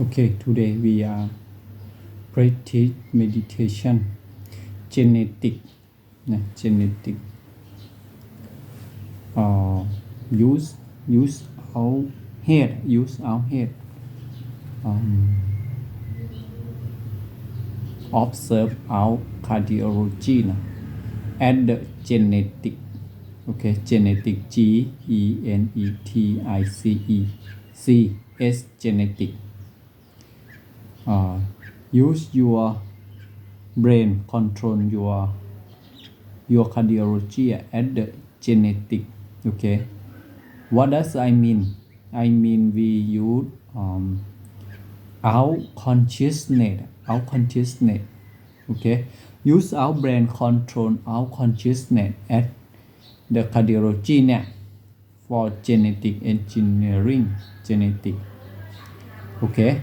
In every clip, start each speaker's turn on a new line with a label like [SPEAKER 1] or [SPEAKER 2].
[SPEAKER 1] Okay, today we are practice meditation. Genetic na, genetic. Uh, use use our head use our head um, observe our cardiology na, at the genetic okay genetic G E N E T I C E. C S genetic uh, use your brain control your your cardiology at the genetic okay? What does i mean? I mean we use um, our consciousness our consciousness okay? Use our brain control our consciousness at the cardiology net for genetic engineering genetic okay?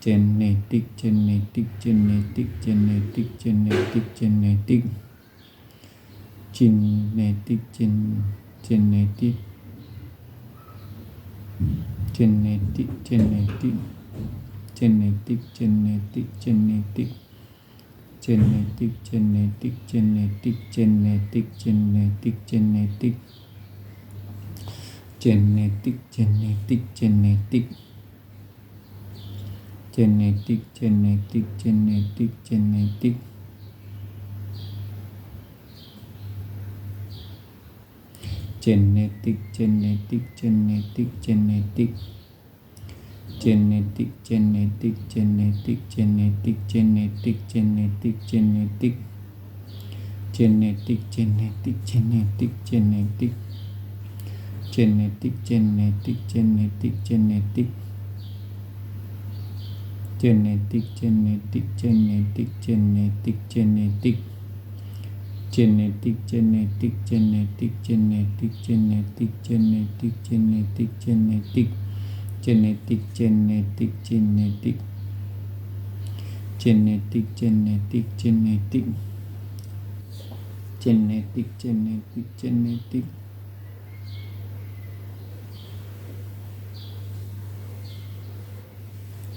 [SPEAKER 1] genetic genetic genetic genetic genetic genetic genetic gen genetic genetic genetic genetic genetic genetic genetic genetic genetic genetic genetic genetic genetic genetic genetic genetic, genetic, genetic, genetic, genetic, genetic, genetic, genetic, genetic, genetic, genetic, genetic, genetic, genetic, genetic, genetic, genetic, genetic, genetic. Genetik genetik genetik genetik genetic genetic genetic genetic genetic. Genetic genetic genetic genetic genetic genetic genetic genetic. Genetic genetic genetic. Genetic genetic genetic. Genetic genetic genetic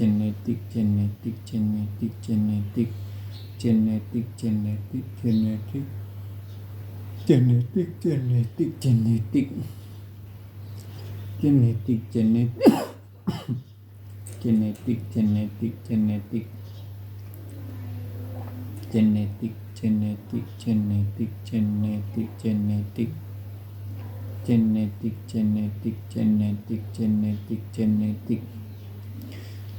[SPEAKER 1] Chennai तिक चेन्नई तिक चेन्नई तिक चेन्नई तिक चेन्नई तिक चेन्नई तिक चेन्नई तिक चेन्नई तिक चेन्नई तिक चेन्नई तिक चेन्नई तिक चेन्नई चेन्नई तिक चेन्नई तिक चेन्नई तिक चेन्नई तिक चेन्नई तिक चेन्नई तिक चेन्नई तिक चेन्नई तिक चेन्नई तिक चेन्नई तिक चेन्नई तिक चेन्नई तिक चेन्नई तिक चेन्नई तिक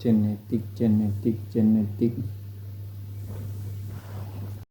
[SPEAKER 1] genetic genetic genetic